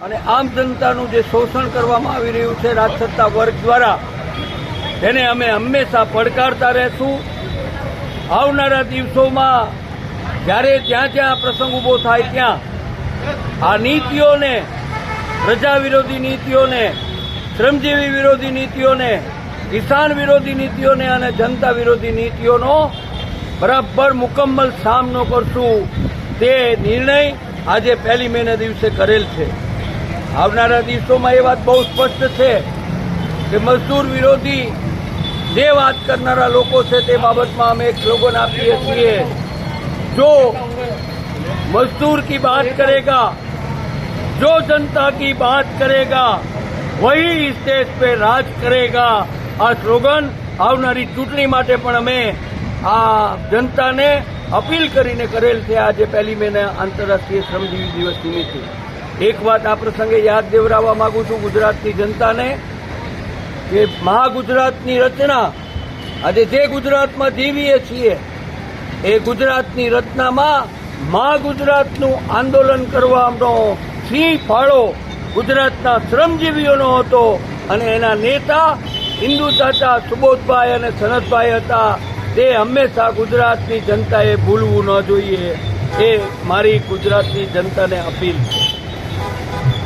અને આમ જનતાનું જે શોષણ કરવામાં આવી રહ્યું છે રાજસત્તા વર્ગ દ્વારા, તેને અમે હંમેશા પડકારતા રહેશું. આવનારા દિવસોમાં જ્યારે જ્યાં જ્યાં પ્રસંગ ઊભો થાય ત્યાં, આ નીતિઓને, પ્રજા વિરોધી નીતિઓને શ્રમજીવી વિરોધી નીતિઓને, કિસાન વિરોધી નીતિઓને અને જનતા વિરોધી નીતિઓનો બરાબર મુકમ્મલ સામનો કરશું. તે નિર્ણય આજે પહેલી મેના દિવસે કરેલ છે. આવનારા દિવસોમાં એ વાત બહુ સ્પષ્ટ છે કે મજદૂર વિરોધી જે વાત કરનારા લોકો છે તે બાબતમાં અમે એક સ્લોગન આપીએ છીએ. જો મજદૂર કી બાત કરેગા, જો જનતા કી બાત કરેગા, વહી ઇસ પે રાજ કરેગા, આ સ્લોગન આવનારી ચૂંટણી માટે પણ અમે આ જનતાને અપીલ કરીને કરેલ છે. આજે પહેલી મેના આંતરરાષ્ટ્રીય શ્રમજીવી દિવસ નિમિત્તે. એક વાત આ પ્રસંગે યાદ દેવડાવવા માંગુ છું ગુજરાતની જનતાને, કે મહાગુજરાતની રચના, આજે જે ગુજરાતમાં જીવીએ છીએ, એ ગુજરાતની રચનામાં મા ગુજરાતનું આંદોલન કરવાનો સિંહ ફાળો ગુજરાતના શ્રમજીવીઓનો હતો અને એના નેતા હિન્દુ ચાચા સુબોધભાઈ અને સનતભાઈ હતા. તે હંમેશા ગુજરાતની જનતાએ ભૂલવું ન જોઈએ. એ મારી ગુજરાતની જનતાને અપીલ છે.